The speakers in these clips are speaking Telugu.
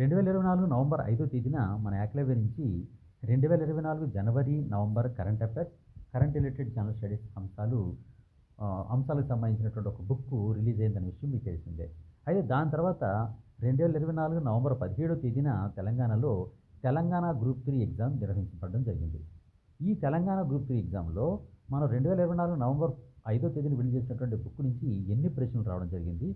రెండు వేల ఇరవై నాలుగు నవంబర్ ఐదో తేదీన మన యాక్లవ్య నుంచి రెండు వేల ఇరవై నాలుగు జనవరి November current affairs current related general studies అంశాలు అంశాలకు సంబంధించినటువంటి ఒక బుక్ రిలీజ్ అయిందనే విషయం మీకు తెలిసిందే. అయితే దాని తర్వాత రెండు వేల ఇరవై నాలుగు నవంబర్ పదిహేడో తేదీన తెలంగాణలో తెలంగాణ గ్రూప్ త్రీ ఎగ్జామ్ నిర్వహించబడడం జరిగింది. ఈ తెలంగాణ గ్రూప్ త్రీ ఎగ్జామ్లో మనం రెండు వేల ఇరవై నాలుగు నవంబర్ ఐదో తేదీన విడుదల చేసినటువంటి బుక్ నుంచి ఎన్ని ప్రశ్నలు రావడం జరిగింది?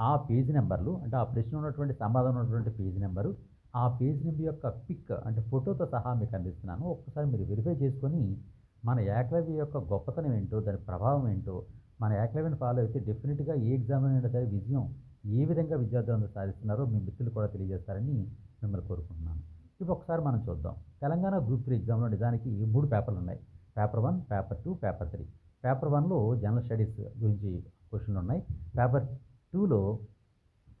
ఆ పేజీ నెంబర్లు అంటే ఆ ప్రశ్న ఉన్నటువంటి సమాధానం ఉన్నటువంటి పేజీ నెంబరు ఆ పేజ్ నెంబర్ యొక్క పిక్ అంటే ఫోటోతో సహా మీకు అందిస్తున్నాను. ఒక్కసారి మీరు వెరిఫై చేసుకొని మన ఏకలవ్య యొక్క గొప్పతనం ఏంటో దాని ప్రభావం ఏంటో మన ఏకలవ్యను ఫాలో అయితే డెఫినెట్గా ఏ ఎగ్జామ్ అయినా సరే విజయం ఏ విధంగా విద్యార్థులందరూ సాధిస్తున్నారో మీ మిత్రులు కూడా తెలియజేస్తారని మిమ్మల్ని కోరుకుంటున్నాను. ఇప్పుడు ఒకసారి మనం చూద్దాం. తెలంగాణ గ్రూప్ త్రీ ఎగ్జామ్లో నిజానికి మూడు పేపర్లు ఉన్నాయి. Paper one paper two paper three. Paper వన్లో జనరల్ స్టడీస్ గురించి క్వశ్చన్లు ఉన్నాయి. పేపర్ టూలో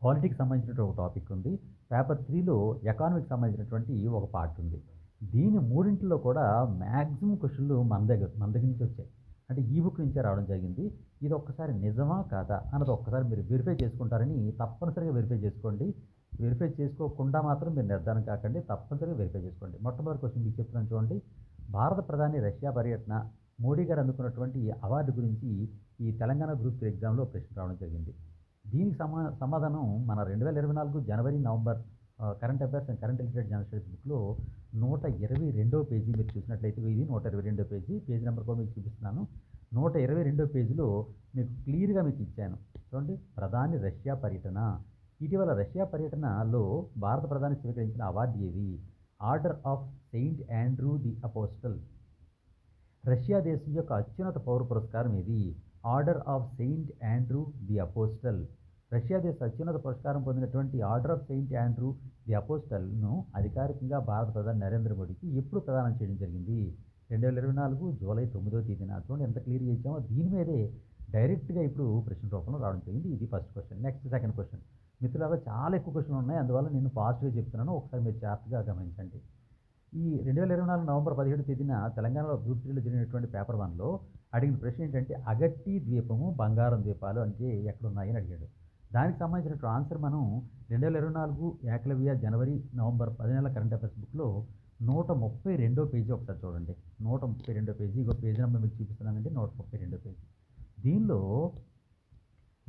పాలిటిక్స్ సంబంధించినటువంటి ఒక టాపిక్ ఉంది. పేపర్ త్రీలో ఎకానమిక్ సంబంధించినటువంటి ఒక పార్ట్ ఉంది. దీని మూడింటిలో కూడా మ్యాక్సిమం క్వశ్చన్లు మన దగ్గర మన దగ్గర నుంచి వచ్చాయి. అంటే ఈ బుక్ నుంచే రావడం జరిగింది. ఇది ఒక్కసారి నిజమా కాదా అన్నది ఒక్కసారి మీరు వెరిఫై చేసుకుంటారని తప్పనిసరిగా వెరిఫై చేసుకోండి. వెరిఫై చేసుకోకుండా మాత్రం మీరు నిర్ధారణ కాకండి. తప్పనిసరిగా వెరిఫై చేసుకోండి. మొట్టమొదటి క్వశ్చన్ మీకు చెప్తున్నాను చూడండి. భారత ప్రధాని రష్యా పర్యటన మోడీ గారు అందుకున్నటువంటి అవార్డు గురించి ఈ తెలంగాణ గ్రూప్ త్రీ ఎగ్జామ్లో ప్రశ్న రావడం జరిగింది. దీనికి సమా సమాధానం మన రెండు వేల ఇరవై నాలుగు జనవరి November current affairs and current related general studies బుక్లో నూట ఇరవై రెండో పేజీ మీరు చూసినట్లయితే ఇది నూట ఇరవై రెండో పేజీ. పేజీ నెంబర్ కూడా మీకు చూపిస్తున్నాను. నూట ఇరవై రెండో పేజీలో మీకు క్లియర్గా మీకు ఇచ్చాను. చూడండి ప్రధాని రష్యా పర్యటన. ఇటీవల రష్యా పర్యటనలో భారత ప్రధాని స్వీకరించిన అవార్డు ఏది? Order of Saint Andrew the apostle Russia దేశం యొక్క అత్యున్నత పౌర పురస్కారం ఏది? Order of Saint Andrew the apostle Russia దేశ అత్యున్నత పురస్కారం పొందినటువంటి order of Saint Andrew the అపోస్టల్ను అధికారికంగా భారత ప్రధాని నరేంద్ర మోడీకి ఎప్పుడు ప్రదానం చేయడం జరిగింది. రెండు వేల ఇరవై నాలుగు జూలై తొమ్మిదో తేదీన. చూడండి ఎంత క్లియర్ చేసామో దీని మీదే డైరెక్ట్గా ఇప్పుడు ప్రశ్న రూపంలో రావడం జరిగింది. ఇది first question. Next second question. మిత్రులారా చాలా ఎక్కువ క్వశ్చన్లు ఉన్నాయి. అందువల్ల నేను ఫాస్ట్గా చెప్తున్నాను. ఒకసారి మీరు జాగ్రత్తగా గమనించండి. ఈ రెండు వేల ఇరవై నాలుగు నవంబర్ పదిహేడు తేదీన తెలంగాణలో గ్రూప్ త్రీలో జరిగినటువంటి పేపర్ వన్లో అడిగిన ప్రశ్న ఏంటంటే అగట్టి ద్వీపము బంగారం ద్వీపాలు అంటే ఎక్కడున్నాయని అడిగాడు. దానికి సంబంధించినటువంటి ఆన్సర్ మనం రెండు వేల ఇరవై నాలుగు ఏకలవ్య జనవరి నవంబర్ పది నెలల కరెంట్ అఫైర్స్ బుక్లో నూట ముప్పై రెండో పేజీ ఒకసారి చూడండి. నూట ముప్పై రెండో పేజీ. ఒక పేజీ నెంబర్ మీకు చూపిస్తున్నానండి. నూట ముప్పై రెండో పేజీ. దీనిలో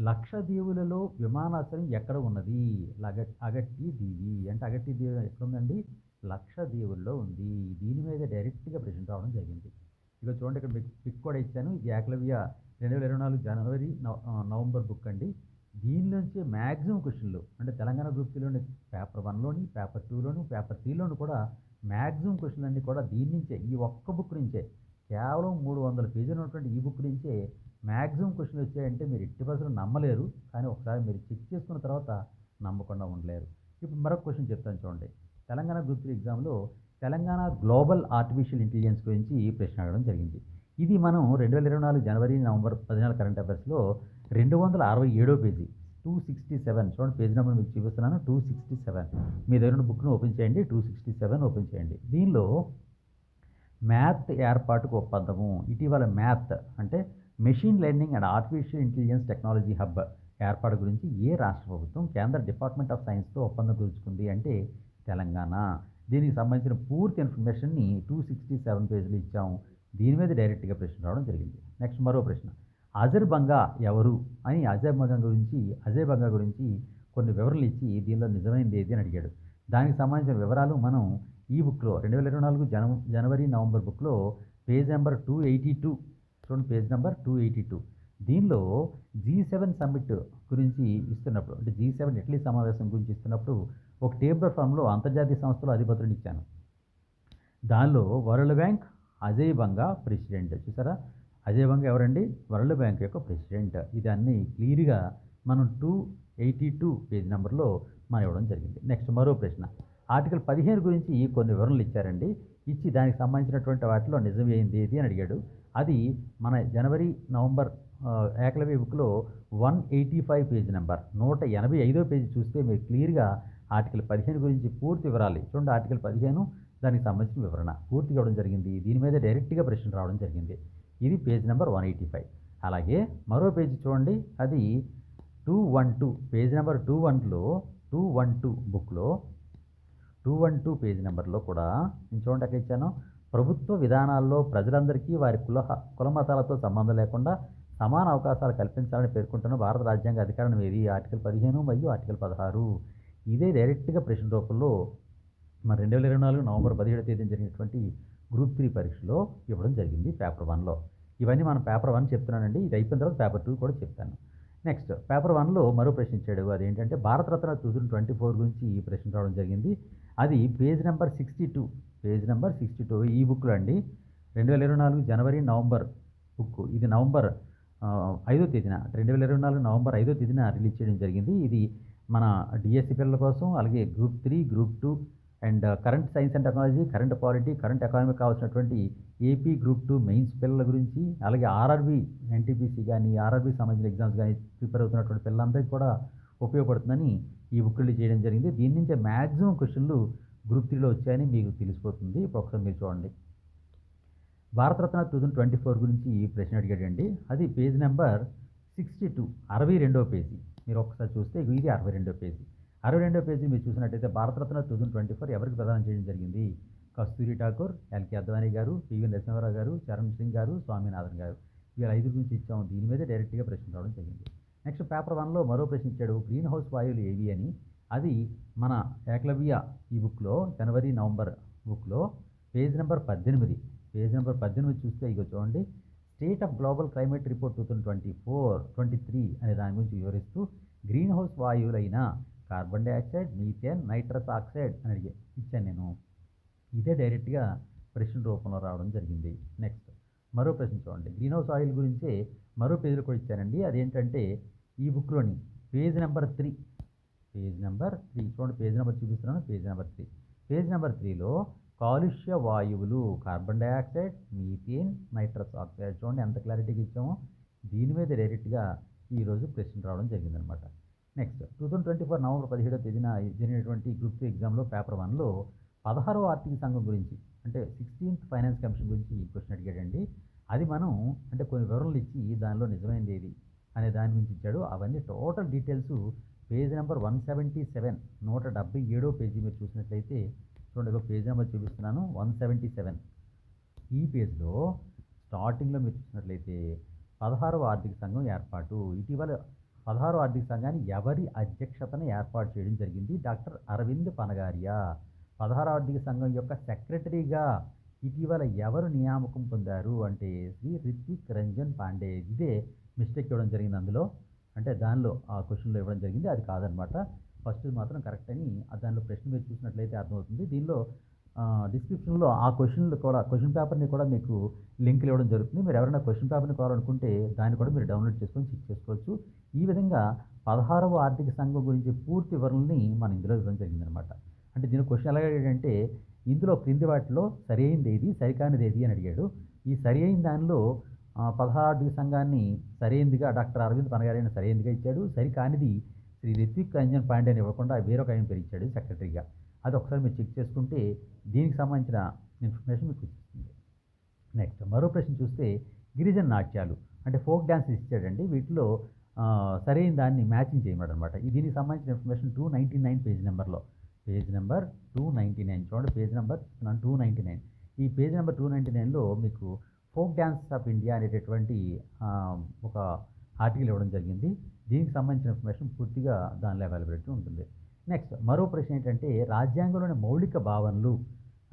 లక్షదీవులలో విమానాశ్రయం ఎక్కడ ఉన్నది? లగ అగట్టి దీవి. అంటే అగట్టి దీవి ఎక్కడ ఉందండి? లక్షదీవుల్లో ఉంది. దీని మీద డైరెక్ట్గా ప్రశ్న రావడం జరిగింది. ఇక చూడండి ఇక్కడ మీకు పిక్ కూడా ఇచ్చాను. ఇది ఏకలవ్య రెండు వేల ఇరవై నాలుగు జనవరి నవ- నవంబర్ బుక్ అండి. దీనిలోంచి మ్యాక్సిమం క్వశ్చన్లు. అంటే తెలంగాణ గ్రూప్ పేపర్ వన్లోని పేపర్ టూలోను పేపర్ త్రీలోను కూడా మ్యాక్సిమం క్వశ్చన్లు అన్నీ కూడా దీని నుంచే ఈ ఒక్క బుక్ నుంచే కేవలం మూడు వందల పేజీలు ఉన్నటువంటి ఈ బుక్ నుంచే మ్యాక్సిమం క్వశ్చన్లు వచ్చాయంటే మీరు ఎట్టి పరిస్థితులు నమ్మలేరు. కానీ ఒకసారి మీరు చెక్ చేసుకున్న తర్వాత నమ్మకుండా ఉండలేరు. ఇప్పుడు మరొక క్వశ్చన్ చెప్తాను చూడండి. తెలంగాణ గ్రూప్ త్రీ ఎగ్జామ్లో తెలంగాణ గ్లోబల్ ఆర్టిఫిషియల్ ఇంటెలిజెన్స్ గురించి ప్రశ్న అడగడం జరిగింది. ఇది మనం రెండు వేల ఇరవై నాలుగు జనవరి నవంబర్ పదినాలుగు కరెంట్ అఫైర్స్లో రెండు వందల అరవై ఏడో పేజీ టూ సిక్స్టీ సెవెన్. చూడండి పేజ్ నెంబర్ మీకు చూపిస్తున్నాను టూ సిక్స్టీ సెవెన్. మీ దగ్గర ఉన్న బుక్ను ఓపెన్ చేయండి టూ సిక్స్టీ సెవెన్ ఓపెన్ చేయండి. దీనిలో మ్యాథ్ ఏర్పాటుకు ఒప్పందము. ఇటీవల మ్యాథ్ అంటే machine learning and artificial intelligence technology hub ఏర్పాటు గురించి ఏ రాష్ట్ర ప్రభుత్వం కేంద్ర డిపార్ట్మెంట్ ఆఫ్ సైన్స్తో ఒప్పందం కుదుర్చుకుంది అంటే తెలంగాణ. దీనికి సంబంధించిన పూర్తి ఇన్ఫర్మేషన్ని టూ సిక్స్టీ సెవెన్ పేజీలు ఇచ్చాము. దీని మీద డైరెక్ట్గా ప్రశ్న రావడం జరిగింది. నెక్స్ట్ మరో ప్రశ్న. అజర్ బంగా ఎవరు? అని అజయ్ బంగా గురించి అజయ్ బంగా గురించి కొన్ని వివరాలు ఇచ్చి దీనిలో నిజమైనది ఏది అని అడిగాడు. దానికి సంబంధించిన వివరాలు మనం ఈ బుక్లో రెండు వేల ఇరవై నాలుగు జన జనవరి నవంబర్ బుక్లో page number two eighty two చూడండి page number two eighty two. దీనిలో జీ సెవెన్ సమ్మిట్ గురించి ఇస్తున్నప్పుడు అంటే జీ సెవెన్ ఇటలీ సమావేశం గురించి ఇస్తున్నప్పుడు ఒక టేబుల్ ఫామ్లో అంతర్జాతీయ సంస్థలు అధిపతులను ఇచ్చాను. దానిలో world bank Ajay Banga president. చూసారా? అజయ్ బంగా ఎవరండి? వరల్డ్ బ్యాంక్ యొక్క ప్రెసిడెంట్. ఇది అన్ని క్లియర్గా మనం టూ ఎయిటీ టూ పేజ్ నెంబర్లో మనం ఇవ్వడం జరిగింది. నెక్స్ట్ మరో ప్రశ్న. ఆర్టికల్ పదిహేను గురించి కొన్ని వివరణలు ఇచ్చారండి. ఇచ్చి దానికి సంబంధించినటువంటి వాటిలో నిజం ఏంది ఏది అని అడిగాడు. అది మన జనవరి నవంబర్ ఏకలవ్య బుక్లో one eighty five page number. నూట ఎనభై ఐదో పేజీ చూస్తే మీరు క్లియర్గా ఆర్టికల్ పదిహేను గురించి పూర్తి వివరాలు చూడండి ఆర్టికల్ పదిహేను దానికి సంబంధించిన వివరణ పూర్తి కావడం జరిగింది. దీని మీద డైరెక్ట్గా ప్రశ్న రావడం జరిగింది. ఇది page number one eighty five. అలాగే మరో పేజ్ చూడండి. అది two one two. Page number two వన్లో టూ వన్ టూ బుక్లో టూ వన్ టూ పేజ్ నెంబర్లో కూడా నేను చూడండి అక్కడ ఇచ్చాను. ప్రభుత్వ విధానాల్లో ప్రజలందరికీ వారి కుల కుల మతాలతో సంబంధం లేకుండా సమాన అవకాశాలు కల్పించాలని పేర్కొంటున్న భారత రాజ్యాంగ అధికారం ఏది ఆర్టికల్ పదిహేను మరియు ఆర్టికల్ పదహారు. ఇదే డైరెక్ట్గా ప్రశ్న రూపంలో మన రెండు వేల ఇరవై నాలుగు నవంబర్ పదిహేడు తేదీన జరిగినటువంటి గ్రూప్ త్రీ పరీక్షలో ఇవ్వడం జరిగింది పేపర్ వన్లో. ఇవన్నీ మనం పేపర్ వన్ చెప్తున్నానండి. ఇది అయిపోయిన తర్వాత పేపర్ టూ కూడా చెప్తాను. నెక్స్ట్ పేపర్ వన్లో మరో ప్రశ్న ఇచ్చాడు. అదేంటంటే Bharat Ratna two thousand twenty four గురించి ఈ ప్రశ్న రావడం జరిగింది. అది page number sixty two. Page number sixty two ఈ బుక్లో అండి. రెండు వేల ఇరవై నాలుగు జనవరి నవంబర్ బుక్. ఇది నవంబర్ ఐదో తేదీన. రెండు వేల ఇరవై నాలుగు నవంబర్ ఐదో తేదీన రిలీజ్ చేయడం జరిగింది. ఇది మన డిఎస్సి పిల్లల కోసం అలాగే group three group two and current science and technology current polity current economy కావాల్సినటువంటి ఏపీ గ్రూప్ టూ మెయిన్స్ పిల్లల గురించి అలాగే ఆర్ఆర్బీ ఎన్టీపీసీ కానీ ఆర్ఆర్బీ సంబంధించిన ఎగ్జామ్స్ కానీ ప్రిపేర్ అవుతున్నటువంటి పిల్లలందరికీ కూడా ఉపయోగపడుతుందని ఈ బుక్ రిలీజ్ చేయడం జరిగింది. దీని నుంచే మ్యాక్సిమం క్వశ్చన్లు గ్రూప్ త్రీలో వచ్చాయని మీకు తెలిసిపోతుంది. ఇప్పుడు ఒకసారి మీరు చూడండి. Bharat Ratna two thousand twenty four గురించి ఈ ప్రశ్న అడిగాడండి. అది పేజ్ నెంబర్ సిక్స్టీ టూ అరవై రెండవ పేజీ మీరు ఒకసారి చూస్తే ఇది అరవై రెండో పేజీ అరవై రెండో పేజీ మీరు చూసినట్టయితే Bharat Ratna two thousand twenty four ఎవరికి ప్రదానం చేయడం జరిగింది? కస్తూరి ఠాకూర్ ఎల్కే అద్వానీ గారు పివి నరసింహారావు గారు చరణ్ సింగ్ గారు స్వామినాథన్ గారు. వీళ్ళ ఐదు గురించి ఇచ్చాము. దీని మీద డైరెక్ట్గా ప్రశ్న రావడం జరిగింది. నెక్స్ట్ పేపర్ వన్లో మరో ప్రశ్న ఇచ్చాడు. గ్రీన్ హౌస్ వాయువులు ఏవి అని. అది మన ఏకలవ్య ఈ బుక్లో జనవరి నవంబర్ బుక్లో పేజ్ నెంబర్ పద్దెనిమిది. పేజ్ నెంబర్ పద్దెనిమిది చూస్తే ఇక చూడండి. State of global climate report two thousand twenty four twenty three అనే దాని గురించి వివరిస్తూ greenhouse వాయువులైన carbon dioxide methane nitrous oxide అని అడిగే ఇచ్చాను నేను. ఇదే డైరెక్ట్గా ప్రశ్న రూపంలో రావడం జరిగింది. నెక్స్ట్. మరో ప్రశ్న చూడండి. గ్రీన్ హౌస్ ఆయిల్ గురించి మరో పేజీలో కూడా ఇచ్చానండి. అదేంటంటే ఈ బుక్లోని page number three. Page number three. చూడండి పేజ్ నెంబర్ చూపిస్తున్నాను. Page number three. Page number త్రీలో కాలుష్య వాయువులు carbon dioxide methane nitrous oxide. చూడండి ఎంత క్లారిటీగా ఇచ్చామో. దీని మీద డైరెక్ట్గా ఈరోజు ప్రశ్న రావడం జరిగిందనమాట. Next. Two thousand twenty four November పదిహేడో తేదీన జరిగినటువంటి గ్రూప్ టూ ఎగ్జామ్లో పేపర్ వన్లో పదహారవ ఆర్థిక సంఘం గురించి అంటే సిక్స్టీన్త్ ఫైనాన్స్ కమిషన్ గురించి క్వశ్చన్ అడిగాడండి. అది మనం అంటే కొన్ని వివరణలు ఇచ్చి దానిలో నిజమైనది ఏది అనే దాని గురించి ఇచ్చాడు. అవన్నీ total details page number one seventy seven నూట డెబ్బై ఏడో పేజీ మీరు చూసినట్లయితే చూడండి ఒక పేజ్ నెంబర్ చూపిస్తున్నాను వన్ సెవెంటీ సెవెన్. ఈ పేజ్లో స్టార్టింగ్లో మీరు చూసినట్లయితే పదహారవ ఆర్థిక సంఘం ఏర్పాటు. ఇటీవల పదహారు ఆర్థిక సంఘాన్ని ఎవరి అధ్యక్షతన ఏర్పాటు చేయడం జరిగింది? డాక్టర్ అరవింద్ పనగారియా. పదహారు ఆర్థిక సంఘం యొక్క సెక్రటరీగా ఇటీవల ఎవరు నియామకం పొందారు అంటే శ్రీ రిత్విక్ రంజన్ పాండే. ఇదే మిస్టేక్ ఇవ్వడం జరిగింది అందులో. అంటే దానిలో ఆ క్వశ్చన్లో ఇవ్వడం జరిగింది. అది కాదనమాట. ఫస్ట్ మాత్రం కరెక్ట్ అని దానిలో ప్రశ్న మీరు చూసినట్లయితే అర్థమవుతుంది. దీనిలో డిస్క్రిప్షన్లో ఆ క్వశ్చన్లు కూడా క్వశ్చన్ పేపర్ని కూడా మీకు లింక్లు ఇవ్వడం జరుగుతుంది. మీరు ఎవరైనా క్వశ్చన్ పేపర్ని కావాలనుకుంటే దాన్ని కూడా మీరు డౌన్లోడ్ చేసుకొని చెక్ చేసుకోవచ్చు. ఈ విధంగా పదహారవ ఆర్థిక సంఘం గురించి పూర్తి వివరణని మనం ఇందులో ఇవ్వడం జరిగిందనమాట అంటే దీని క్వశ్చన్ ఎలా అడిగాడంటే ఇందులో క్రింది వాటిలో సరి అయింది ఏది సరికానిది ఏది అని అడిగాడు. ఈ సరి అయిన దానిలో పదహారు ఆర్థిక సంఘాన్ని సరైనదిగా డాక్టర్ అరవింద్ పనగారైన సరైనదిగా ఇచ్చాడు. సరికానిది శ్రీ రిత్విక్ రంజన్ పాండే అని ఇవ్వకుండా వేరొక ఆయన పేరు ఇచ్చాడు సెక్రటరీగా. అది ఒకసారి మీరు చెక్ చేసుకుంటే దీనికి సంబంధించిన ఇన్ఫర్మేషన్ మీకు ఇస్తుంది నెక్స్ట్ మరో ప్రశ్న చూస్తే గిరిజన నాట్యాలు అంటే ఫోక్ డ్యాన్స్ ఇచ్చాడండి. వీటిలో సరైన దాన్ని మ్యాచింగ్ చేయమన్నాడు అనమాట దీనికి సంబంధించిన information two ninety nine page నెంబర్లో. Page number two ninety nine చూడండి. Page number two ninety nine. ఈ పేజ్ నెంబర్ టూ నైంటీ నైన్లో మీకు ఫోక్ డ్యాన్స్ ఆఫ్ ఇండియా అనేటటువంటి ఒక ఆర్టికల్ ఇవ్వడం జరిగింది. దీనికి సంబంధించిన ఇన్ఫర్మేషన్ పూర్తిగా దానిలో అవైలబిలిటీ ఉంటుంది. నెక్స్ట్ మరో ప్రశ్న ఏంటంటే రాజ్యాంగంలోని మౌలిక భావనలు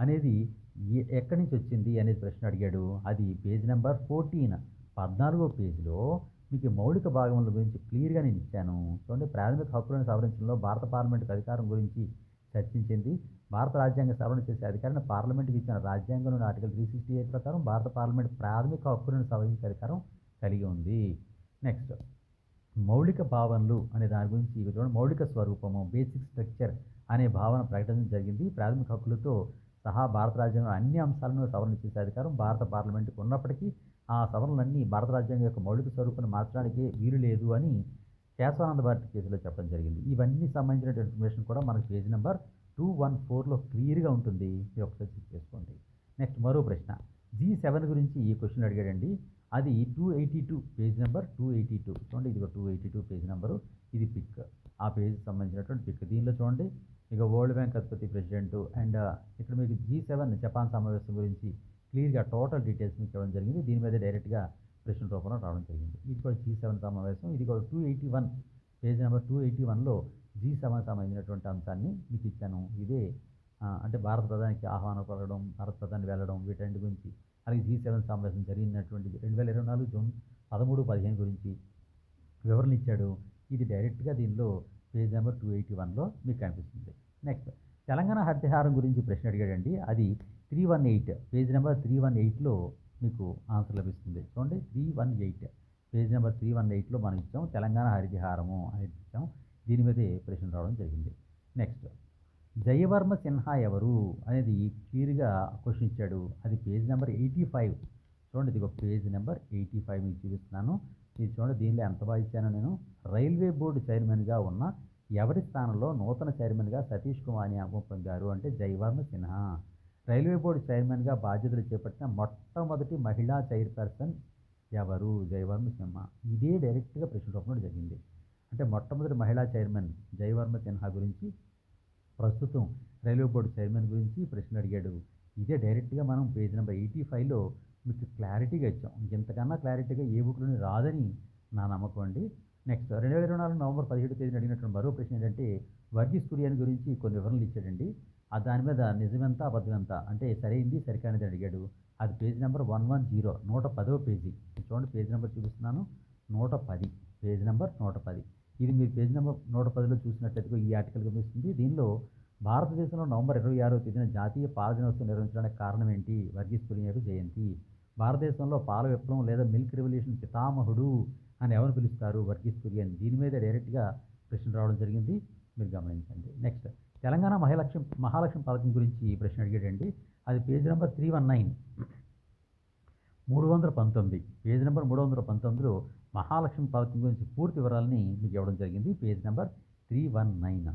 అనేది ఎ- ఎక్కడి నుంచి వచ్చింది అనేది ప్రశ్న అడిగాడు. అది పేజ్ నెంబర్ ఫోర్టీన్. పద్నాలుగో పేజీలో మీకు మౌలిక భాగముల గురించి క్లియర్గా నేను ఇచ్చాను. చూడండి ప్రాథమిక హక్కులను సవరించడంలో భారత పార్లమెంటుకు అధికారం గురించి చర్చించింది. భారత రాజ్యాంగ సవరణ చేసే అధికారాన్ని పార్లమెంట్కి ఇచ్చిన రాజ్యాంగంలోని ఆర్టికల్ త్రీ సిక్స్టీ ఎయిట్ ప్రకారం భారత పార్లమెంట్ ప్రాథమిక హక్కులను సవరించే అధికారం కలిగి ఉంది. నెక్స్ట్ మౌలిక భావనలు అనే దాని గురించి చూడండి మౌలిక స్వరూపము బేసిక్ స్ట్రక్చర్ అనే భావన ప్రకటించడం జరిగింది. ప్రాథమిక హక్కులతో సహా భారత రాజ్యాంగం అన్ని అంశాలను సవరణ చేసే అధికారం భారత పార్లమెంటుకు ఉన్నప్పటికీ ఆ సవరణలన్నీ భారత రాజ్యాంగం యొక్క మౌలిక స్వరూపాన్ని మార్చడానికి వీలు లేదు అని కేశవానంద భారతి కేసులో చెప్పడం జరిగింది. ఇవన్నీ సంబంధించిన ఇన్ఫర్మేషన్ కూడా మనకు పేజ్ నెంబర్ టూ వన్ ఫోర్లో క్లియర్గా ఉంటుంది. మీరు ఒకసారి చెక్ చేసుకోండి. నెక్స్ట్ మరో ప్రశ్న. జీ సెవెన్ గురించి ఈ క్వశ్చన్ అడిగాడండి. అది two eighty two page number two eighty two చూడండి ఇది two eighty two page number ఇది పిక్ ఆ పేజ్ సంబంధించినటువంటి పిక్ దీనిలో చూడండి ఇక వరల్డ్ బ్యాంక్ అధిపతి ప్రెసిడెంట్ అండ్ ఇక్కడ మీకు జీ సెవెన్ జపాన్ సమావేశం గురించి క్లియర్గా టోటల్ డీటెయిల్స్ మీకు ఇవ్వడం జరిగింది. దీని మీద డైరెక్ట్గా ప్రశ్న రూపంలో రావడం జరిగింది. ఇది కూడా జీ సెవెన్ సమావేశం. ఇది కూడా two eighty one page number two eighty వన్లో జీ సెవెన్ సంబంధించినటువంటి అంశాన్ని మీకు ఇచ్చాను. ఇదే అంటే భారత ప్రధానికి ఆహ్వానం పలకడం భారత ప్రధాని వెళ్ళడం వీటన్నిటి గురించి అలాగే జీ సెవెన్ సమావేశం జరిగినటువంటి రెండు వేల ఇరవై నాలుగు జూన్ పదమూడు పదిహేను గురించి వివరణ ఇచ్చాడు. ఇది డైరెక్ట్గా దీనిలో పేజ్ నెంబర్ టూ ఎయిటీ వన్లో మీకు కనిపిస్తుంది. నెక్స్ట్ తెలంగాణ హత్యహారం గురించి ప్రశ్న అడిగాడండి. అది three one eight page number three one ఎయిట్లో మీకు ఆన్సర్ లభిస్తుంది. చూడండి three one eight page number three one ఎయిట్లో మనం ఇచ్చాం తెలంగాణ హరితహారము అనేది ఇచ్చాం దీని మీదే ప్రశ్న రావడం జరిగింది. నెక్స్ట్ జయవర్మ సిన్హా ఎవరు అనేది క్లియర్గా క్వశ్చన్ ఇచ్చాడు అది పేజ్ నెంబర్ ఎయిటీ ఫైవ్. చూడండి ఇది ఒక పేజ్ నెంబర్ ఎయిటీ ఫైవ్ మీకు చూపిస్తున్నాను. ఇది చూడండి దీనిలో ఎంత బాగా ఇచ్చానో నేను. రైల్వే బోర్డు చైర్మన్గా ఉన్న ఎవరి స్థానంలో నూతన చైర్మన్గా సతీష్ కుమార్ నియామకం పొందారు అంటే జయవర్మ సిన్హా. రైల్వే బోర్డు చైర్మన్గా బాధ్యతలు చేపట్టిన మొట్టమొదటి మహిళా చైర్పర్సన్ ఎవరు? జయవర్మ సిన్హా. ఇదే డైరెక్ట్గా ప్రశ్న రూపంలో జరిగింది. అంటే మొట్టమొదటి మహిళా చైర్మన్ జయవర్మ సిన్హా గురించి ప్రస్తుతం రైల్వే బోర్డు చైర్మన్ గురించి ప్రశ్నలు అడిగాడు. ఇదే డైరెక్ట్గా మనం పేజ్ నెంబర్ ఎయిటీ ఫైవ్లో మీకు క్లారిటీగా ఇచ్చాం. ఇంతకన్నా క్లారిటీగా ఏ బుక్లోని రాదని నా నమ్మకం అండి. నెక్స్ట్ రెండు వేల ఇరవై నాలుగు నవంబర్ పదిహేడు తేదీన అడిగినటువంటి మరో ప్రశ్న ఏంటంటే వర్గీస్ కురియాని గురించి కొన్ని వివరణలు ఇచ్చాడండి. ఆ దాని మీద నిజమెంత అబద్ధమెంత? అంటే సరైంది సరికానిది అడిగాడు. అది page number one one zero నూట పదో పేజీ. చూడండి పేజ్ నెంబర్ చూపిస్తున్నాను. నూట పది. పేజ్ నెంబర్ నూట పది. ఇది మీరు పేజ్ నెంబర్ నూట పదిలో చూసినట్లయితే ఈ ఆర్టికల్ కనిపిస్తుంది దీనిలో భారతదేశంలో నవంబర్ ఇరవై ఆరో తేదీన జాతీయ పాల దినోత్సవం నిర్వహించడానికి కారణం ఏంటి? వర్గీస్ కురియన్ జయంతి. భారతదేశంలో పాల విప్లవం లేదా మిల్క్ రెవల్యూషన్ పితామహుడు అని ఎవరు పిలుస్తారు? వర్గీస్ కురియన్ దీని మీద డైరెక్ట్గా ప్రశ్న రావడం జరిగింది. మీరు గమనించండి. నెక్స్ట్ తెలంగాణ మహాలక్ష్మి మహాలక్ష్మి పథకం గురించి ప్రశ్న అడిగాడండి. అది page number three one nine. మూడు వందల పంతొమ్మిది. పేజ్ నెంబర్ మూడు వందల పంతొమ్మిదిలో మహాలక్ష్మి పథకం గురించి పూర్తి వివరాలని మీకు ఇవ్వడం జరిగింది. Page number three one nine.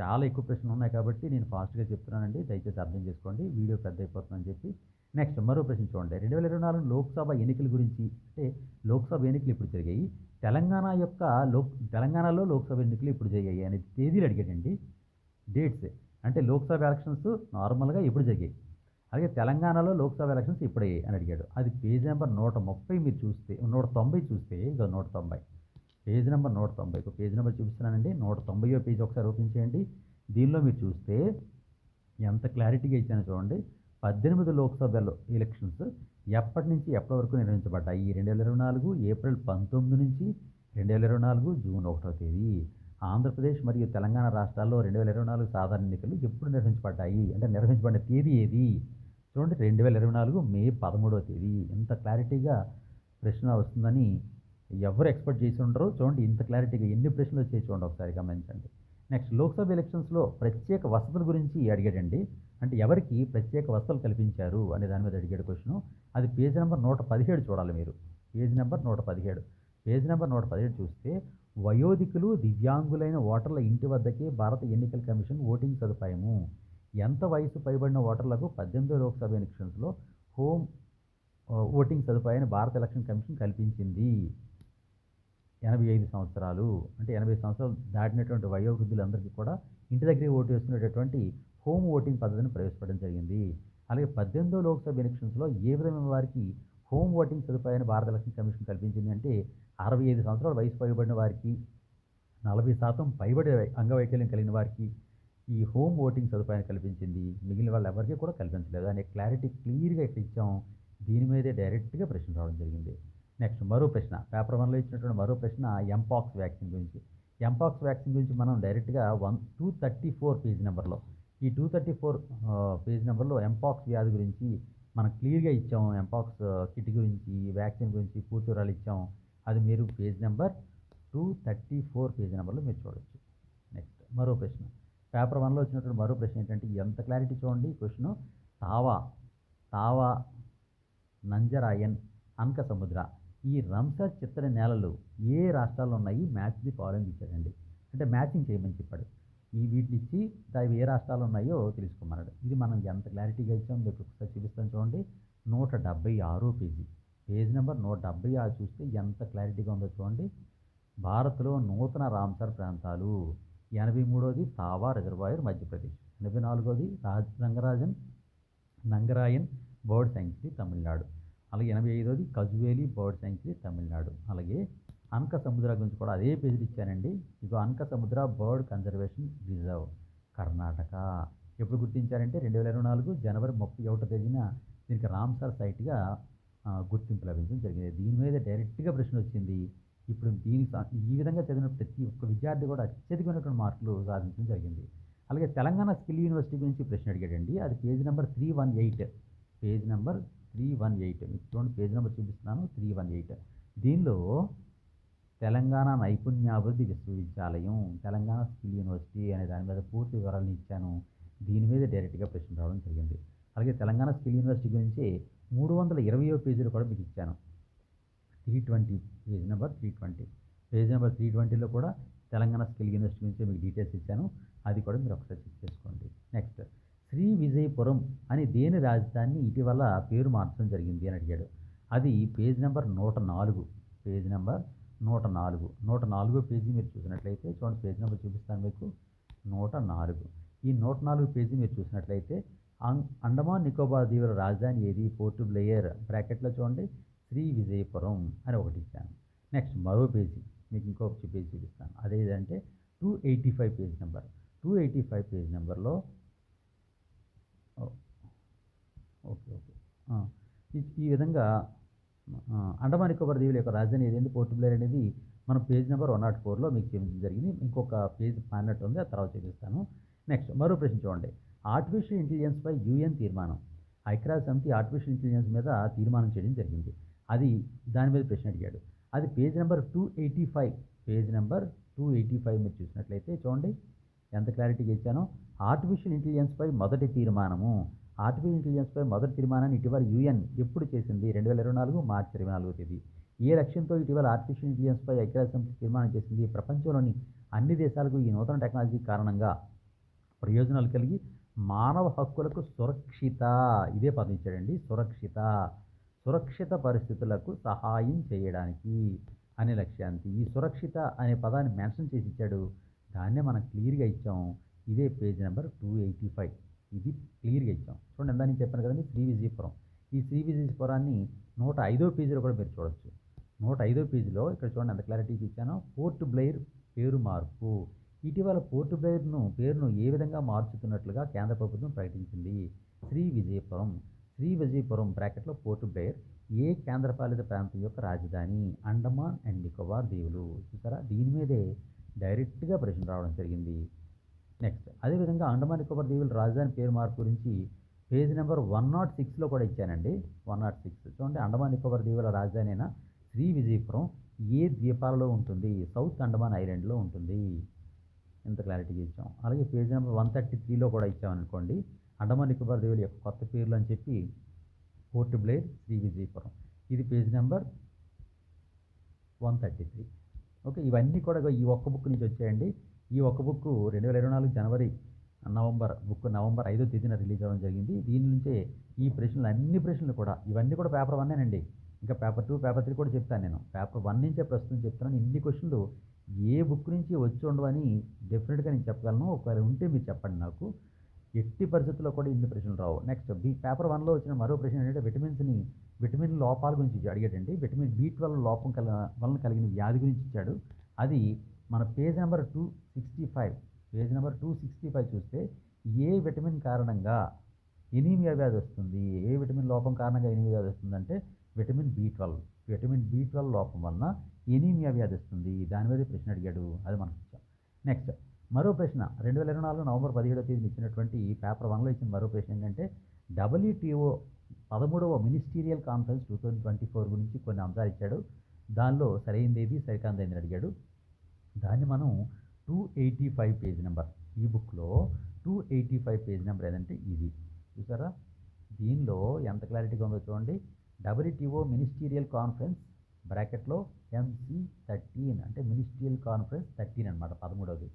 చాలా ఎక్కువ ప్రశ్నలు ఉన్నాయి కాబట్టి నేను ఫాస్ట్గా చెప్తున్నానండి. దయచేసి అర్థం చేసుకోండి. వీడియో పెద్ద అయిపోతుందని చెప్పి. నెక్స్ట్ మరో ప్రశ్న చూడండి. రెండు వేల ఇరవై నాలుగు లోక్సభ ఎన్నికల గురించి అంటే లోక్సభ ఎన్నికలు ఇప్పుడు జరిగాయి? తెలంగాణ యొక్క లోక్ తెలంగాణలో లోక్సభ ఎన్నికలు ఇప్పుడు జరిగాయి అనే తేదీలు అడిగాడండి. డేట్స్. అంటే లోక్సభ ఎలక్షన్స్ నార్మల్గా ఎప్పుడు జరిగాయి? అలాగే తెలంగాణలో లోక్సభ ఎలక్షన్స్ ఇప్పుడే అని అడిగాడు. అది పేజ్ నెంబర్ నూట ముప్పై మీరు చూస్తే నూట తొంభై చూస్తే ఇక నూట తొంభై. పేజ్ నెంబర్ నూట తొంభై. ఒక పేజ్ నెంబర్ చూపిస్తున్నానండి. నూట తొంభైయో పేజ్ ఒకసారి ఓపెన్ చేయండి. దీనిలో మీరు చూస్తే ఎంత క్లారిటీగా ఇచ్చానో చూడండి. పద్దెనిమిది లోక్సభ ఎలక్షన్స్ ఎప్పటి నుంచి ఎప్పటి వరకు నిర్వహించబడ్డాయి? రెండు వేల ఇరవై నాలుగు ఏప్రిల్ పంతొమ్మిది నుంచి రెండు వేల ఇరవై నాలుగు జూన్ ఒకటో తేదీ. ఆంధ్రప్రదేశ్ మరియు తెలంగాణ రాష్ట్రాల్లో రెండు వేల ఇరవై నాలుగు సాధారణ ఎన్నికలు ఎప్పుడు నిర్వహించబడ్డాయి? అంటే నిర్వహించబడిన తేదీ ఏది? చూడండి రెండు వేల ఇరవై నాలుగు మే పదమూడవ తేదీ. ఇంత క్లారిటీగా ప్రశ్న వస్తుందని ఎవరు ఎక్స్పెక్ట్ చేసి ఉండరు. చూడండి ఇంత క్లారిటీగా ఎన్ని ప్రశ్నలు వచ్చాయి చూడండి ఒకసారి గమనించండి. నెక్స్ట్ లోక్సభ ఎలక్షన్స్లో ప్రత్యేక వసతుల గురించి అడిగాడండి. అంటే ఎవరికి ప్రత్యేక వసతులు కల్పించారు అనే దాని మీద అడిగాడు క్వశ్చన్. అది పేజ్ నెంబర్ నూట పదిహేడు చూడాలి మీరు. పేజ్ నెంబర్ నూట పదిహేడు. పేజ్ నెంబర్ నూట పదిహేడు చూస్తే వయోధికులు దివ్యాంగులైన ఓటర్ల ఇంటి వద్దకే భారత ఎన్నికల కమిషన్ ఓటింగ్ సదుపాయము. ఎంత వయసు పైబడిన ఓటర్లకు పద్దెనిమిదో లోక్సభ ఎలక్షన్స్లో హోమ్ ఓటింగ్ సదుపాయాన్ని భారత ఎలక్షన్ కమిషన్ కల్పించింది. ఎనభై ఐదు సంవత్సరాలు. అంటే ఎనభై సంవత్సరాలు దాటినటువంటి వయోవృద్ధులందరికీ కూడా ఇంటి దగ్గరే ఓటు వేసుకునేటటువంటి హోమ్ ఓటింగ్ పద్ధతిని ప్రవేశపెట్టడం జరిగింది. అలాగే పద్దెనిమిదో లోక్సభ ఎలక్షన్స్లో ఏ విధమైన వారికి హోమ్ ఓటింగ్ సదుపాయాన్ని భారత ఎలక్షన్ కమిషన్ కల్పించింది అంటే అరవై ఐదు సంవత్సరాల వయసు పైబడిన వారికి నలభై శాతం పైబడి అంగవైకల్యం కలిగిన వారికి ఈ హోమ్ ఓటింగ్ సదుపాయాన్ని కల్పించింది. మిగిలిన వాళ్ళు ఎవరికీ కూడా కల్పించలేదు. అనే క్లారిటీ క్లియర్గా ఇక్కడ ఇచ్చాం. దీని మీదే డైరెక్ట్గా ప్రశ్న రావడం జరిగింది. నెక్స్ట్ మరో ప్రశ్న. పేపర్ వన్లో ఇచ్చినటువంటి మరో ప్రశ్న ఎంపాక్స్ వ్యాక్సిన్ గురించి. ఎంపాక్స్ వ్యాక్సిన్ గురించి మనం డైరెక్ట్గా one two thirty four page నెంబర్లో. ఈ టూ థర్టీ ఫోర్ పేజ్ నెంబర్లో ఎంపాక్స్ వ్యాధి గురించి మనం క్లియర్గా ఇచ్చాం. ఎంపాక్స్ కిట్ గురించి వ్యాక్సిన్ గురించి పూర్తి వివరాలు ఇచ్చాం. అది మీరు page number two thirty four page నెంబర్లో మీరు చూడవచ్చు నెక్స్ట్ మరో ప్రశ్న. పేపర్ వన్లో వచ్చినటువంటి మరో ప్రశ్న ఏంటంటే ఎంత క్లారిటీ చూడండి? క్వశ్చన్ తావా తావా నంజరాయన్ అంక సముద్ర. ఈ రంసర్ చిత్తడి నేలలు ఏ రాష్ట్రాల్లో ఉన్నాయి? మ్యాచ్ ది ఫాలోయింగ్ ఇచ్చాడండి. అంటే మ్యాచింగ్ చేయమని చెప్పాడు. ఈ వీటిని ఇచ్చి అవి ఏ రాష్ట్రాలు ఉన్నాయో తెలుసుకోమన్నాడు. ఇది మనం ఎంత క్లారిటీగా ఇచ్చాం మీకు ఒకసారి చూపిస్తాను చూడండి. నూట డెబ్బై ఆరో పేజీ. పేజ్ నెంబర్ నూట డెబ్బై ఆరు చూస్తే ఎంత క్లారిటీగా ఉందో చూడండి. భారత్లో నూతన రామ్సర్ ప్రాంతాలు. ఎనభై మూడోది తావా రిజర్వాయర్ మధ్యప్రదేశ్. ఎనభై నాలుగోది రాజ్ రంగరాజన్ నంగరాయన్ బర్డ్ శాంక్చురీ తమిళనాడు. అలాగే ఎనభై ఐదోది కజువేలి బర్డ్ శాంక్చురీ తమిళనాడు. అలాగే అనక సముద్ర గురించి కూడా అదే పేజీలు ఇచ్చానండి. ఇగో అనక సముద్ర బర్డ్ కన్జర్వేషన్ రిజర్వ్ కర్ణాటక. ఎప్పుడు గుర్తించారంటే రెండు వేల ఇరవై నాలుగు జనవరి ముప్పై ఒకటో తేదీన దీనికి రామ్సార్ సైట్గా గుర్తింపు లభించడం జరిగింది. దీని మీద డైరెక్ట్గా ప్రశ్న వచ్చింది ఇప్పుడు దీని ఈ విధంగా చదివిన ప్రతి ఒక్క విద్యార్థి కూడా అత్యధికమైనటువంటి మార్కులు సాధించడం జరిగింది. అలాగే తెలంగాణ స్కిల్ యూనివర్సిటీ గురించి ప్రశ్న అడిగాడండి. అది page number three one eight. Page number three one eight. మీకు చూడండి పేజ్ నెంబర్ చూపిస్తున్నాను త్రీ వన్ ఎయిట్. దీనిలో తెలంగాణ నైపుణ్యాభివృద్ధి విశ్వవిద్యాలయం తెలంగాణ స్కిల్ యూనివర్సిటీ అనే దాని మీద పూర్తి వివరాలను ఇచ్చాను. దీని మీద డైరెక్ట్గా ప్రశ్న రావడం జరిగింది. అలాగే తెలంగాణ స్కిల్ యూనివర్సిటీ గురించి మూడు వందల ఇరవయో పేజీలు కూడా మీకు ఇచ్చాను. Three twenty page number three twenty page number three ట్వంటీలో కూడా తెలంగాణ స్కిల్ యూనివర్సిటీ గురించి మీకు డీటెయిల్స్ ఇచ్చాను. అది కూడా మీరు ఒకసారి చెక్ చేసుకోండి. నెక్స్ట్ శ్రీ విజయపురం అని దేని రాజధాని ఇటీవల పేరు మార్చడం జరిగింది అని అడిగాడు. అది పేజ్ నెంబర్ నూట నాలుగు. పేజ్ నెంబర్ నూట నాలుగు. నూట నాలుగో పేజీ మీరు చూసినట్లయితే చూడండి పేజ్ నెంబర్ చూపిస్తాను మీకు. నూట నాలుగు. ఈ నూట నాలుగు పేజీ మీరు చూసినట్లయితే అం- అండమాన్ నికోబార్ దీవుల రాజధాని ఏది? పోర్టు బ్లేయర్ బ్రాకెట్లో చూడండి. శ్రీ విజయపురం అని ఒకటి ఇచ్చాను. నెక్స్ట్ మరో పేజీ మీకు ఇంకొక పేజీ చూపిస్తాను. అదేదంటే two eighty five page number. Two eighty five page నెంబర్లో ఓకే ఓకే. ఈ- విధంగా అండమాన్ నికోబార్ దీవుల యొక్క రాజధాని ఏదైంది? పోర్టుబ్లేర్ అనేది మనం పేజ్ నెంబర్ వన్ నాట్ ఫోర్లో మీకు చూపించడం జరిగింది. ఇంకొక పేజ్ పానట్టు ఉంది ఆ తర్వాత చూపిస్తాను. నెక్స్ట్ మరో ప్రశ్న చూడండి. ఆర్టిఫిషియల్ ఇంటెలిజెన్స్పై యూఎన్ తీర్మానం. ఐక్యరాజ్య సమితి ఆర్టిఫిషియల్ ఇంటెలిజెన్స్ మీద తీర్మానం చేయడం జరిగింది. అది దాని మీద ప్రశ్న అడిగాడు. అది page number two eighty five page number two eighty five మీరు చూసినట్లయితే చూడండి ఎంత క్లారిటీగా ఇచ్చానో ఆర్టిఫిషియల్ ఇంటెలిజెన్స్పై మొదటి తీర్మానము. ఆర్టిఫిషియల్ ఇంటెలిజెన్స్పై మొదటి తీర్మానాన్ని ఇటీవల యూఎన్ ఎప్పుడు చేసింది? రెండు వేల ఇరవై నాలుగు మార్చి ఇరవై నాలుగో తేదీ. ఏ లక్ష్యంతో ఇటీవల ఆర్టిఫిషియల్ ఇంటెలిజెన్స్పై ఐక్యరాజ్యసమితి తీర్మానం చేసింది? ప్రపంచంలోని అన్ని దేశాలకు ఈ నూతన టెక్నాలజీ కారణంగా ప్రయోజనాలు కలిగి మానవ హక్కులకు సురక్షిత. ఇదే పదం ఇచ్చాడండి సురక్షిత. సురక్షిత పరిస్థితులకు సహాయం చేయడానికి అనే లక్ష్యానికి ఈ సురక్షిత అనే పదాన్ని మెన్షన్ చేసి ఇచ్చాడు. దాన్నే మనం క్లియర్గా ఇచ్చాం. ఇదే page number two eighty five. ఇది క్లియర్గా ఇచ్చాం. చూడండి ఎంత నేను చెప్పాను కదండి శ్రీ విజయపురం. ఈ శ్రీ విజయపురాన్ని నూట ఐదో పేజీలో కూడా మీరు చూడొచ్చు. నూట ఐదో పేజీలో ఇక్కడ చూడండి ఎంత క్లారిటీకి ఇచ్చానో పోర్ట్ బ్లెయిర్ పేరు మార్పు. ఇటీవల పోర్ట్ బ్లెయిర్ను పేరును ఏ విధంగా మార్చుతున్నట్లుగా కేంద్ర ప్రభుత్వం ప్రకటించింది. శ్రీ విజయపురం. శ్రీ విజయపురం బ్రాకెట్లో పోర్టు బ్లేయర్ ఏ కేంద్రపాలిత ప్రాంతం యొక్క రాజధాని? అండమాన్ అండ్ నికోబార్ దీవులు. చూసారా? దీని మీదే డైరెక్ట్గా ప్రశ్న రావడం జరిగింది. నెక్స్ట్. అదేవిధంగా అండమాన్ నికోబార్ దీవుల రాజధాని పేరు మార్పు గురించి పేజ్ నెంబర్ వన్ నాట్ సిక్స్లో కూడా ఇచ్చానండి. One naught six. చూడండి అండమాన్ నికోబార్ దీవుల రాజధాని అయిన శ్రీ విజయపురం ఏ ద్వీపాలలో ఉంటుంది? సౌత్ అండమాన్ ఐలాండ్లో ఉంటుంది. ఇంత క్లారిటీగా ఇచ్చాం. అలాగే పేజ్ నెంబర్ వన్ థర్టీ త్రీలో కూడా ఇచ్చామనుకోండి. అండమాన్ నికోబార్ దీవుల యొక్క కొత్త పేర్లు అని చెప్పి పోర్ట్ బ్లేర్ శ్రీ విజయపురం. ఇది page number one thirty three. Okay ఇవన్నీ కూడా ఈ ఒక్క బుక్ నుంచి వచ్చాయండి. ఈ ఒక్క బుక్ రెండు వేల ఇరవై నాలుగు జనవరి నవంబర్ బుక్ నవంబర్ ఐదో తేదీన రిలీజ్ అవ్వడం జరిగింది. దీని నుంచే ఈ ప్రశ్నలు అన్ని ప్రశ్నలు కూడా ఇవన్నీ కూడా పేపర్ వన్నేనండి ఇంకా పేపర్ టూ పేపర్ త్రీ కూడా చెప్తాను నేను. పేపర్ వన్ నుంచే ప్రస్తుతం చెప్తున్నాను. ఇన్ని క్వశ్చన్లు ఏ బుక్ నుంచి వచ్చి ఉండవని డెఫినెట్గా నేను చెప్పగలను. ఒకవేళ ఉంటే మీరు చెప్పండి నాకు. ఎట్టి పరిస్థితుల్లో కూడా ఇన్ని ప్రశ్నలు రావు. నెక్స్ట్ బి పేపర్ వన్లో వచ్చిన మరో ప్రశ్న ఏంటంటే విటమిన్స్ని విటమిన్ లోపాల గురించి అడిగాడండి. విటమిన్ బి ట్వెల్వ్ లోపం కల వలన కలిగిన వ్యాధి గురించి ఇచ్చాడు. అది మన page number two sixty five page number two sixty five చూస్తే ఏ విటమిన్ కారణంగా ఎనీమియా వ్యాధి వస్తుంది ఏ విటమిన్ లోపం కారణంగా ఎనీమియా వ్యాధి వస్తుందంటే vitamin B twelve vitamin B twelve లోపం వలన ఎనీమియా వ్యాధి వస్తుంది. దాని మీద ప్రశ్న అడిగాడు. అది మనకు ఇచ్చాం. నెక్స్ట్ మరో ప్రశ్న. రెండు వేల ఇరవై నాలుగు నవంబర్ పదిహేడవ తేదీన ఇచ్చినటువంటి పేపర్ వన్లో ఇచ్చిన మరో ప్రశ్న ఏంటంటే డబ్ల్యూటీఓ పదమూడవ ministerial conference two thousand twenty four గురించి కొన్ని అంశాలు ఇచ్చాడు. దానిలో సరైనదేది ఏది అడిగాడు. దాన్ని మనం two eighty five page number ఈ బుక్లో two eighty five page number ఏదంటే ఇది. చూసారా? దీనిలో ఎంత క్లారిటీగా ఉందో చూడండి. డబ్ల్యూటీఓ మినిస్టీరియల్ కాన్ఫరెన్స్ బ్రాకెట్లో ఎంసీ థర్టీన్ అంటే మినిస్ట్రియల్ కాన్ఫరెన్స్ థర్టీన్ అనమాట పదమూడవది.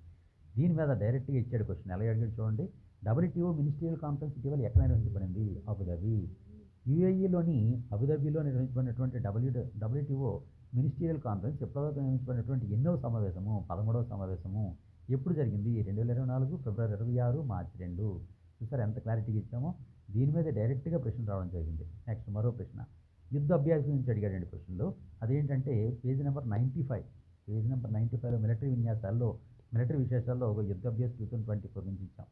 దీని మీద డైరెక్ట్గా ఇచ్చాడు క్వశ్చన్. ఎలా అడిగాడు చూడండి. డబ్ల్యూటీఓ మినిస్ట్రియల్ కాన్ఫరెన్స్ ఇటీవల ఎక్కడ నిర్వహించబడింది? Abu Dhabi. యూఏఈలోని అబుదాబిలో నిర్వహించబడినటువంటి డబ్ల్యూ డబ్ల్యూటీఓ మినిస్టీరియల్ కాన్ఫరెన్స్ ఎప్పటివరకు నిర్వహించబడినటువంటి ఎన్నో సమావేశము పదమూడవ సమావేశము ఎప్పుడు జరిగింది? రెండు వేల ఇరవై నాలుగు ఫిబ్రవరి ఇరవై ఆరు మార్చి రెండు. చూసారు ఎంత క్లారిటీగా ఇచ్చామో? దీని మీద డైరెక్ట్గా ప్రశ్న రావడం జరిగింది. నెక్స్ట్ మరో ప్రశ్న. యుద్ధ అభ్యాసం గురించి అడిగాడండి ప్రశ్నలు అదేంటంటే page number ninety five page number ninety ఫైవ్లో మిలిటరీ విన్యాసాల్లో మిలిటరీ విశేషాల్లో ఒక యుద్ధ అభ్యాసం టూ ట్వంటీ ఫోర్ నుంచి ఇచ్చాం.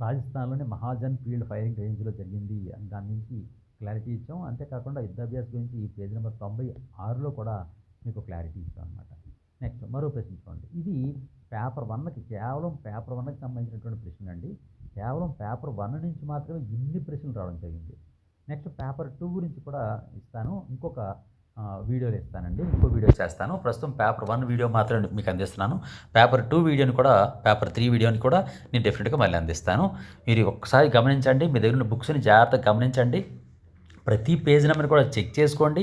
రాజస్థాన్లోని మహాజన్ ఫీల్డ్ ఫైరింగ్ రేంజ్లో జరిగింది అని దాని నుంచి క్లారిటీ ఇచ్చాం. అంతేకాకుండా యుద్ధాభ్యాస్ గురించి ఈ పేజ్ నెంబర్ తొంభై ఆరులో కూడా మీకు క్లారిటీ ఇచ్చాం అనమాట నెక్స్ట్ మరో ప్రశ్నించుకోండి ఇది పేపర్ వన్కి కేవలం పేపర్ వన్కి సంబంధించినటువంటి ప్రశ్న అండి. కేవలం పేపర్ వన్ నుంచి మాత్రమే ఇన్ని ప్రశ్నలు రావడం జరిగింది. నెక్స్ట్ పేపర్ టూ గురించి కూడా ఇస్తాను. ఇంకొక వీడియోలు ఇస్తానండి ఇంకో వీడియో చేస్తాను. ప్రస్తుతం పేపర్ వన్ వీడియో మాత్రమే మీకు అందిస్తున్నాను. పేపర్ టూ వీడియోని కూడా పేపర్ త్రీ వీడియోని కూడా నేను డెఫినెట్గా మళ్ళీ అందిస్తాను. మీరు ఒక్కసారి గమనించండి. మీ దగ్గర ఉన్న బుక్స్ని జాగ్రత్తగా గమనించండి. ప్రతి పేజ్ నెంబర్ కూడా చెక్ చేసుకోండి.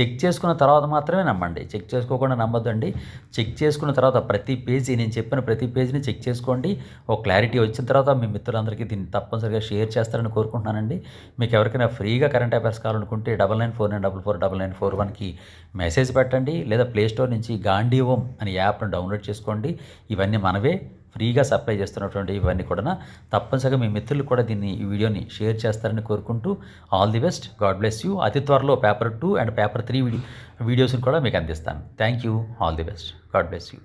చెక్ చేసుకున్న తర్వాత మాత్రమే నమ్మండి. చెక్ చేసుకోకుండా నమ్మద్దండి. చెక్ చేసుకున్న తర్వాత ప్రతి పేజీ నేను చెప్పిన ప్రతి పేజీని చెక్ చేసుకోండి. ఒక క్లారిటీ వచ్చిన తర్వాత మీ మిత్రులందరికీ దీన్ని తప్పనిసరిగా షేర్ చేస్తారని కోరుకుంటున్నానండి. మీకు ఎవరికైనా ఫ్రీగా కరెంట్ అఫైర్స్ కావాలనుకుంటే double nine four nine double four double nine four వన్కి మెసేజ్ పెట్టండి. లేదా ప్లే స్టోర్ నుంచి గాంధీవం అనే యాప్ను డౌన్లోడ్ చేసుకోండి. ఇవన్నీ మనవే. ఫ్రీగా సప్లై చేస్తున్నటువంటి ఇవన్నీ కూడా తప్పనిసరిగా మీ మిత్రులు కూడా దీన్ని ఈ వీడియోని షేర్ చేస్తారని కోరుకుంటూ all the best. God bless you. అతి త్వరలో paper two and paper three video వీడియోస్ని కూడా మీకు అందిస్తాను. Thank you. All the best. God bless you.